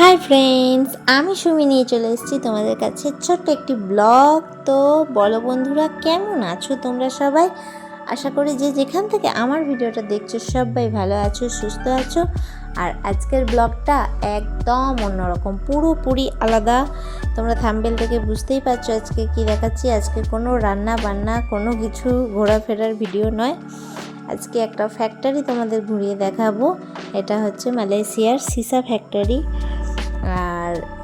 Hi friends আমি সুমি নিয়ে চলে এসেছি তোমাদের কাছে ছোট্ট একটি ব্লগ। তো বলো বন্ধুরা, কেমন আছো তোমরা সবাই? আশা করি যে যেখান থেকে আমার ভিডিওটা দেখছ, সবাই ভালো আছো, সুস্থ আছো। আর আজকের ব্লগটা একদম অন্যরকম, পুরোপুরি আলাদা। তোমরা থাম্বেল থেকে বুঝতেই পারছ আজকে কি দেখাচ্ছি। আজকে কোনো রান্না বান্না, কোনো কিছু ঘোরাফেরার ভিডিও নয়। আজকে একটা ফ্যাক্টরি তোমাদের ঘুরিয়ে দেখাবো। এটা হচ্ছে মালয়েশিয়ার সিসা ফ্যাক্টরি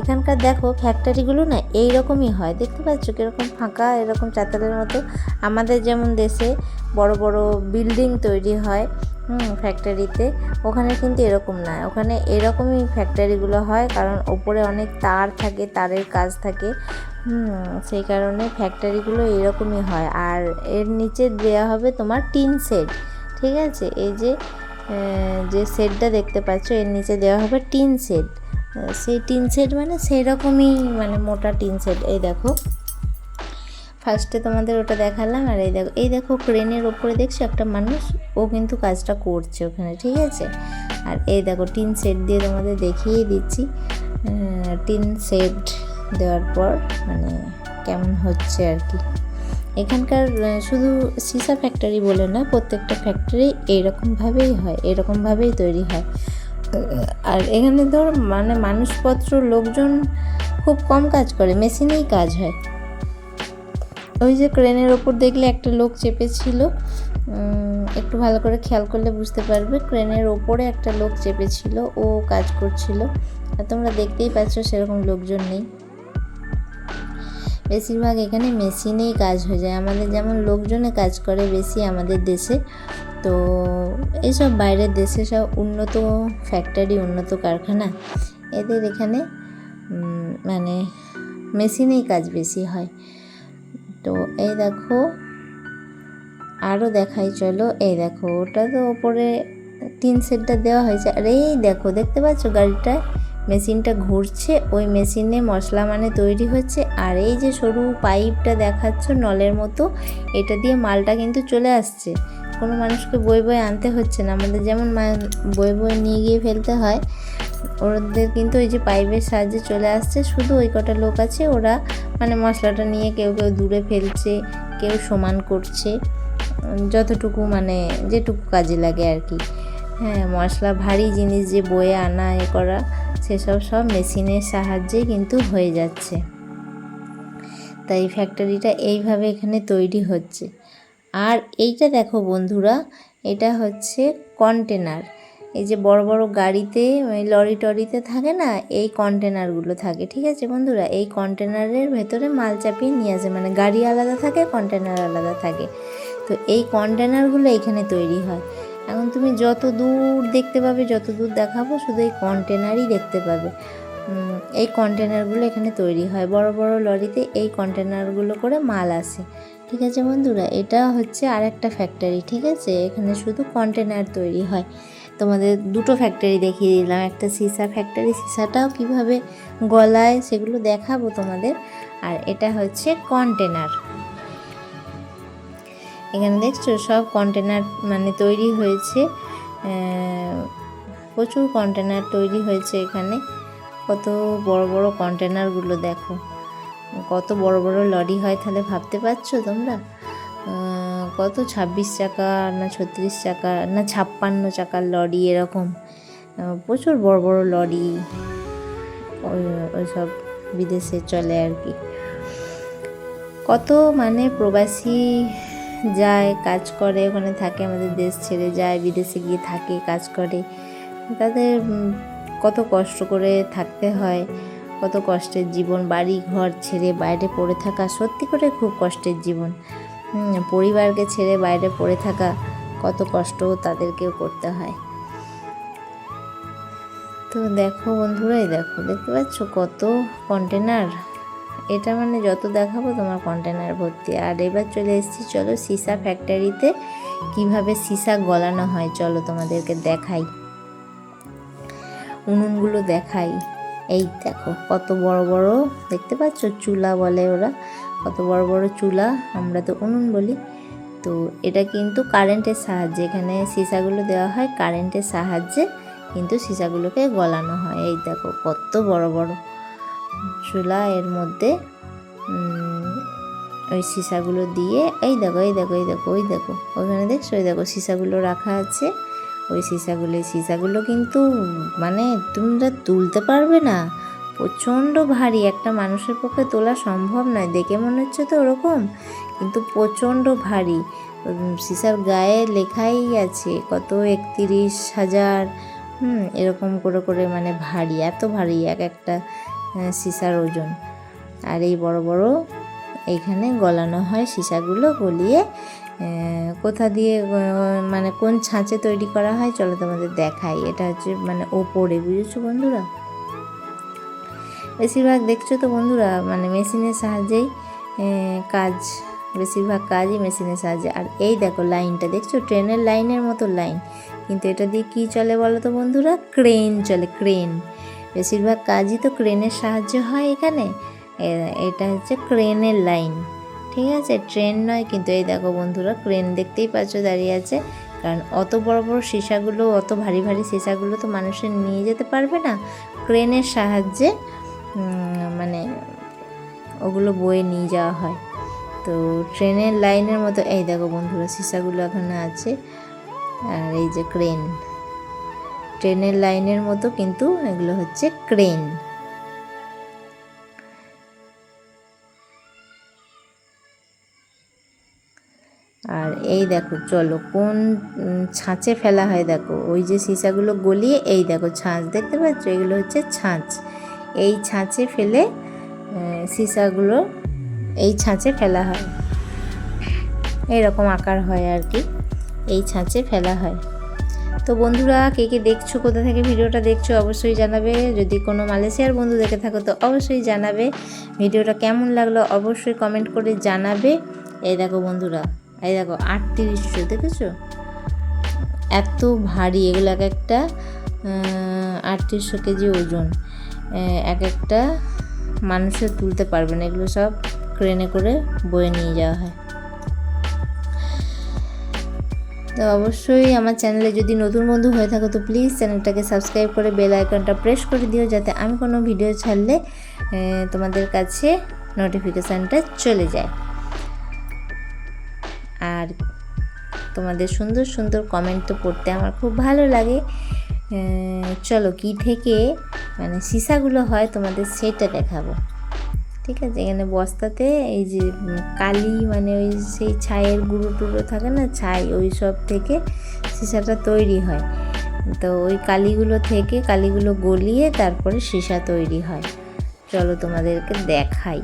এখানকার দেখো ফ্যাক্টরিগুলো না এই রকমই হয়। দেখতে পাচ্ছ কীরকম ফাঁকা, এরকম চাতালের মতো। আমাদের যেমন দেশে বড় বড় বিল্ডিং তৈরি হয়, হুম ফ্যাক্টরিতে ওখানে কিন্তু এরকম না। ওখানে এরকমই ফ্যাক্টরিগুলো হয়, কারণ ওপরে অনেক তার থাকে, তারের কাজ থাকে। হুম, সেই কারণে ফ্যাক্টরিগুলো এরকমই হয়। আর এর নিচে দেওয়া হবে তোমার টিন সেট, ঠিক আছে? এই যে যে সেটটা দেখতে পাচ্ছ, এর নিচে দেওয়া হবে টিন সেট। সেই টিন সেট মানে সেই রকমই মানে মোটা টিন সেট এই দেখো। ফার্স্টে তোমাদের ওটা দেখালাম, আর এই দেখো এই দেখো ক্রেনের ওপরে দেখছ একটা মানুষ, ও কিন্তু কাজটা করছে ওখানে, ঠিক আছে? আর এই দেখো টিন সেট দিয়ে তোমাদের দেখিয়ে দিচ্ছি টিন সেট দেওয়ার পর মানে কেমন হচ্ছে আর কি। এখানকার শুধু সিসা ফ্যাক্টরি বলে না, প্রত্যেকটা ফ্যাক্টরি এইরকমভাবেই হয়, এরকমভাবেই তৈরি হয়। আর এখানে ধর মানে মানুষপত্র লোকজন খুব কম কাজ করে, মেশিনেই কাজ হয়। ওই যে ক্রেনের ওপর দেখলে একটা লোক চেপেছিল একটু ভালো করে খেয়াল করলে বুঝতে পারবে, ক্রেনের ওপরে একটা লোক চেপেছিল ও কাজ করছিল। আর তোমরা দেখতেই পাচ্ছ সেরকম লোকজন নেই। বেশিরভাগ এখানে মেশিনেই কাজ হয়ে যায়। আমাদের যেমন লোকজনে কাজ করে, বেশি আমাদের দেশে। তো এইসব বাইরের দেশে সব উন্নত ফ্যাক্টরি, উন্নত কারখানা, এদের এখানে মানে মেশিনেই কাজ বেশি হয়। তো এই দেখো আরও দেখাই, চলো, এই দেখো, ওটা তো ওপরে তিন সেটটা দেওয়া হয়েছে। আর এই দেখো, দেখতে পাচ্ছ গাড়িটায় মেশিনটা ঘুরছে, ওই মেশিনে মশলা মানে তৈরি হচ্ছে। আর এই যে সরু পাইপটা দেখাচ্ছ নলের মতো, এটা দিয়ে মালটা কিন্তু চলে আসছে। কোনো মানুষকে বই বই আনতে হচ্ছে না। আমাদের যেমন বই বই নিয়ে গিয়ে ফেলতে হয়, ওদের কিন্তু ওই যে পাইপের সাহায্যে চলে আসছে, শুধু ওই কটা লোক আছে, ওরা মানে মশলাটা নিয়ে কেউ কেউ দূরে ফেলছে, কেউ সমান করছে, যতটুকু মানে যেটুকু কাজে লাগে আর কি। হ্যাঁ মশলা ভারী জিনিস যে বয়ে আনা, এ করা, সেসব সব মেশিনের সাহায্যে কিন্তু হয়ে যাচ্ছে। তাই ফ্যাক্টরিটা এইভাবে এখানে তৈরি হচ্ছে। আর এইটা দেখো বন্ধুরা, এটা হচ্ছে কন্টেনার এই যে বড় বড় গাড়িতে লরি টরিতে থাকে না, এই কন্টেনারগুলো থাকে, ঠিক আছে বন্ধুরা? এই কন্টেনারের ভেতরে মাল চাপিয়ে নিয়ে আসে মানে গাড়ি আলাদা থাকে কন্টেনার আলাদা থাকে। তো এই কন্টেনারগুলো এখানে তৈরি হয়। এখন তুমি যত দূর দেখতে পাবে, যত দূর দেখাবো, শুধু এই কন্টেনারই দেখতে পাবে। এই কন্টেনারগুলো এখানে তৈরি হয়। বড় বড় লরিতে এই কন্টেনারগুলো করে মাল আসে। ঠিক আছে বন্ধুরা, এটা হচ্ছে আর একটা ফ্যাক্টরি ঠিক আছে? এখানে শুধু কন্টেনার তৈরি হয়। তোমাদের দুটো ফ্যাক্টরি দেখিয়ে দিলাম, একটা সিসা ফ্যাক্টরি সিসাটাও কীভাবে গলায় সেগুলো দেখাবো তোমাদের। আর এটা হচ্ছে কন্টেনার এখানে দেখছ, সব কন্টেনার মানে তৈরি হয়েছে প্রচুর কন্টেনার তৈরি হয়েছে এখানে। কত বড় বড় কন্টেনারগুলো দেখো। কত বড় বড় লরি হয় তাহলে ভাবতে পারছ তোমরা? কত ছাব্বিশ চাকা না ছত্রিশ চাকা না ছাপ্পান্ন চাকার লরি এরকম? প্রচুর বড় বড় লরি ওই সব বিদেশে চলে আর কি। কত মানে প্রবাসী যায়, কাজ করে, ওখানে থাকে, আমাদের দেশ ছেড়ে যায়, বিদেশে গিয়ে থাকে, কাজ করে। তাদের কত কষ্ট করে থাকতে হয়। কত কষ্টের জীবন, বাড়ি, ঘর ছেড়ে বাইরে পড়ে থাকা সত্যি করে খুব কষ্টের জীবন। পরিবারকে ছেড়ে বাইরে পড়ে থাকা কত কষ্ট তাদেরকেও করতে হয়। তো দেখো বন্ধুরাই দেখো, দেখতে পাচ্ছ কত কন্টেনার এটা মানে যত দেখাবো তোমার কন্টেনার ভর্তি। আর এবার চলে এসেছি, চলো সিসা ফ্যাক্টরিতে কীভাবে সিসা গলানো হয়, চলো তোমাদেরকে দেখাই। উনুনগুলো দেখাই। এই দেখো, কত বড় বড়, দেখতে পাচ্ছ? চুলা বলে ওরা, কত বড় বড় চুলা, আমরা তো উনুন বলি। তো এটা কিন্তু কারেন্টের সাহায্যে, এখানে সিসাগুলো দেওয়া হয় কারেন্টের সাহায্যে, কিন্তু সীসাগুলোকে গলানো হয়। এই দেখো, কত বড় বড় চুলা, এর মধ্যে ওই সীসাগুলো দিয়ে, এই দেখো এই দেখো এই দেখো, ওই দেখো ওইখানে দেখছ? ওই দেখো, সীসাগুলো রাখা আছে। ওই সীসাগুলো সীসাগুলো কিন্তু মানে তোমরা তুলতে পারবে না। প্রচণ্ড ভারী, একটা মানুষের পক্ষে তোলা সম্ভব নয়। দেখে মনে হচ্ছে তো ওরকম, কিন্তু প্রচণ্ড ভারী। সীসার গায়ে লেখাই আছে কত একত্রিশ হাজার, হুম, এরকম করে করে মানে ভারী, এত ভারী এক একটা সীসার ওজন। আর এই বড় বড় এইখানে গলানো হয় সীসাগুলো গলিয়ে কোথা দিয়ে মানে কোন ছাঁচে তৈরি করা হয় চলো তোমাদের দেখাই। এটা হচ্ছে মানে ওপরে, বুঝেছ বন্ধুরা? বেশিরভাগ দেখছ তো বন্ধুরা মানে মেশিনের সাহায্যেই কাজ, বেশিরভাগ কাজই মেশিনের সাহায্যে। আর এই দেখো লাইনটা, দেখছ? ট্রেনের লাইনের মতো লাইন। কিন্তু এটা দিয়ে কী চলে বলো তো বন্ধুরা? ক্রেন চলে, ক্রেন। বেশিরভাগ কাজই তো ক্রেনের সাহায্যে হয় এখানে। এটা হচ্ছে ক্রেনের লাইন। ঠিক আছে, ট্রেন নয়, কিন্তু এই দেখো বন্ধুরা, ক্রেন দেখতেই পাচ্ছ দাঁড়িয়ে আছে। কারণ অত বড় বড় সীসাগুলো, অত ভারী ভারী সীসাগুলো তো মানুষের নিয়ে যেতে পারবে না। ক্রেনের সাহায্যে মানে ওগুলো বয়ে নিয়ে যাওয়া হয়। তো ট্রেনের লাইনের মতো, এই দেখো বন্ধুরা, সীসাগুলো এখানে আছে। আর এই যে ক্রেন, ট্রেনের লাইনের মতো কিন্তু এগুলো হচ্ছে ক্রেন। আর এই দেখো, চলো কোন ছাঁচে ফেলা হয় দেখো। ওই যে সীসাগুলো গলিয়ে এই দেখো ছাঁচ, দেখতে পাচ্ছ? এগুলো হচ্ছে ছাঁচ। এই ছাঁচে ফেলে সীসাগুলো এই ছাঁচে ফেলা হয়। এইরকম আকার হয় আর কি। এই ছাঁচে ফেলা হয়। তো বন্ধুরা, কে কে দেখছ, কোথা থেকে ভিডিওটা দেখছ, অবশ্যই জানাবে। যদি কোনো মালয়েশিয়ার বন্ধু দেখে থাকো, তো অবশ্যই জানাবে। ভিডিওটা কেমন লাগল, অবশ্যই কমেন্ট করে জানাবে। এই দেখো বন্ধুরা। এই দেখো আটত্রিশশো দেখেছ? এত ভারী, এগুলো এক একটা আটত্রিশশো কেজি ওজন। এক একটা মানুষের তুলতে পারবে না, এগুলো সব ক্রেনে করে বয়ে নিয়ে যাওয়া হয়। তো অবশ্যই আমার চ্যানেলে যদি নতুন বন্ধু হয়ে থাকো, তো প্লিজ চ্যানেলটাকে সাবস্ক্রাইব করে বেল আইকনটা প্রেস করে দিও, যাতে আমি কোনো ভিডিও ছাড়লে তোমাদের কাছে নোটিফিকেশানটা চলে যায়। আর তোমাদের সুন্দর সুন্দর কমেন্ট তো পড়তে আমার খুব ভালো লাগে। চলো কি থেকে মানে সীসাগুলো হয় তোমাদের সেটা দেখাবো। ঠিক আছে, এখানে বস্তাতে এই যে কালি মানে ওই সেই ছাইয়ের গুঁড়ো টুড়ো থাকে না, ছাই, ওই সব থেকে সীসাটা তৈরি হয়। তো ওই কালিগুলো থেকে কালিগুলো গলিয়ে তারপরে সীসা তৈরি হয়। চলো তোমাদেরকে দেখাই।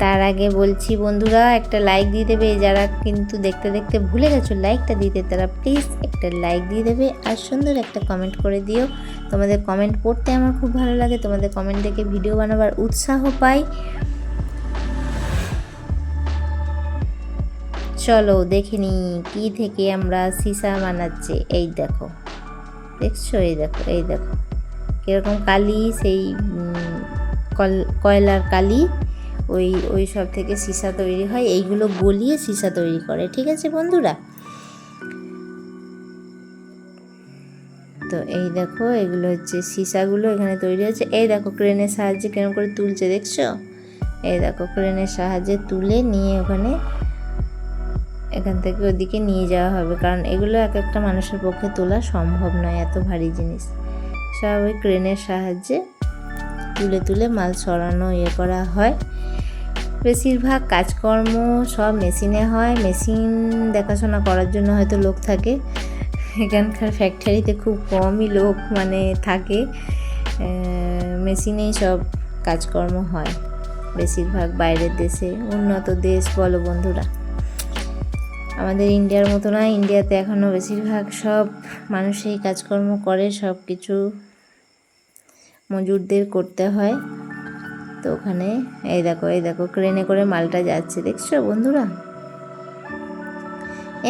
তার আগে বলছি বন্ধুরা, একটা লাইক দিয়ে দেবে। যারা কিন্তু দেখতে দেখতে ভুলে গেছো লাইকটা দিতে তারা প্লিজ একটা লাইক দিয়ে দেবে আর সুন্দর একটা কমেন্ট করে দিও। তোমাদের কমেন্ট পড়তে আমার খুব ভালো লাগে। তোমাদের কমেন্ট দেখে ভিডিও বানাবার উৎসাহ পাই। চলো দেখে নি কি থেকে আমরা সীসা বানাচ্ছি। এই দেখো, দেখছ? এই দেখো এই দেখো। কীরকম কালি, সেই কয়লার কালি। ওই ওই সব থেকে সীসা তৈরি হয়। এইগুলো গলিয়ে সীসা তৈরি করে, ঠিক আছে বন্ধুরা? তো এই দেখো, এগুলো হচ্ছে সীসাগুলো এখানে তৈরি হচ্ছে এই দেখো, ক্রেনের সাহায্যে কেরম করে তুলছে, দেখছ? এই দেখো, ক্রেনের সাহায্যে তুলে নিয়ে ওখানে, এখান থেকে ওদিকে নিয়ে যাওয়া হবে। কারণ এগুলো এক একটা মানুষের পক্ষে তোলা সম্ভব নয়, এত ভারী জিনিস। সব ওই ক্রেনের সাহায্যে তুলে তুলে মাল সরানো ইয়ে করা হয়। বেশিরভাগ কাজকর্ম সব মেশিনে হয়। মেশিন দেখাশোনা করার জন্য হয়তো লোক থাকে। এখানকার ফ্যাক্টরিতে খুব কমই লোক মানে থাকে। মেশিনেই সব কাজকর্ম হয় বেশিরভাগ বাইরের দেশে। উন্নত দেশ বলো বন্ধুরা। আমাদের ইন্ডিয়ার মতো না ইন্ডিয়াতে এখনও বেশিরভাগ সব মানুষই কাজকর্ম করে সব কিছু মজুরদের করতে হয়। তো ওখানে। এই দেখো এই দেখো ক্রেনে করে মালটা যাচ্ছে। দেখছ বন্ধুরা?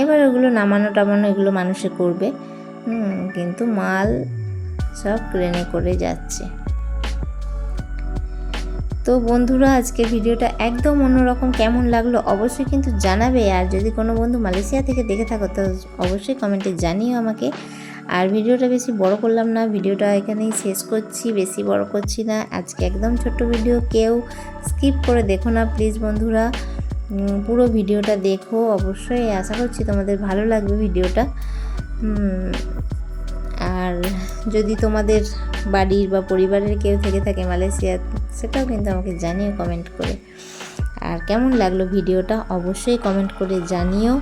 এবার ওগুলো নামানো টামানো এগুলো মানুষে করবে। কিন্তু মাল সব ক্রেনে করে যাচ্ছে। তো বন্ধুরা আজকে ভিডিওটা একদম অন্যরকম। কেমন লাগল অবশ্যই কিন্তু জানাবে। আর যদি কোনো বন্ধু মালয়েশিয়া থেকে দেখে থাকো, তো অবশ্যই কমেন্টে জানিও আমাকে। আর ভিডিওটা বেশি বড় করলাম না, ভিডিওটা এখানেই শেষ করছি, বেশি বড় করছি না। আজকে একদম ছোট্ট ভিডিও, কেউ স্কিপ করে দেখো না প্লিজ বন্ধুরা। পুরো ভিডিওটা দেখো, অবশ্যই আশা করছি তোমাদের ভালো লাগবে ভিডিওটা। আর যদি তোমাদের বাড়ির বা পরিবারের কেউ থেকে থাকে মালয়েশিয়া, সেটাও কিন্তু আমাকে জানিও কমেন্ট করে। আর কেমন লাগল ভিডিওটা, অবশ্যই কমেন্ট করে জানিও।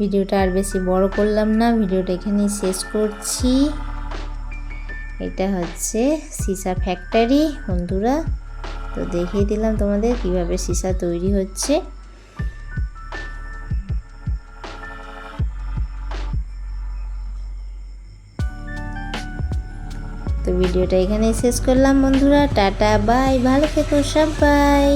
ভিডিওটা আর বেশি বড় করলাম না, ভিডিওটা এখানেই শেষ করছি। এটা হচ্ছে সিসা ফ্যাক্টরি বন্ধুরা। তো দেখিয়ে দিলাম তোমাদের কীভাবে সিসা তৈরি হচ্ছে। তো ভিডিওটা এখানেই শেষ করলাম, বন্ধুরা। Tata, bye. ভালো থেকো, সবাই।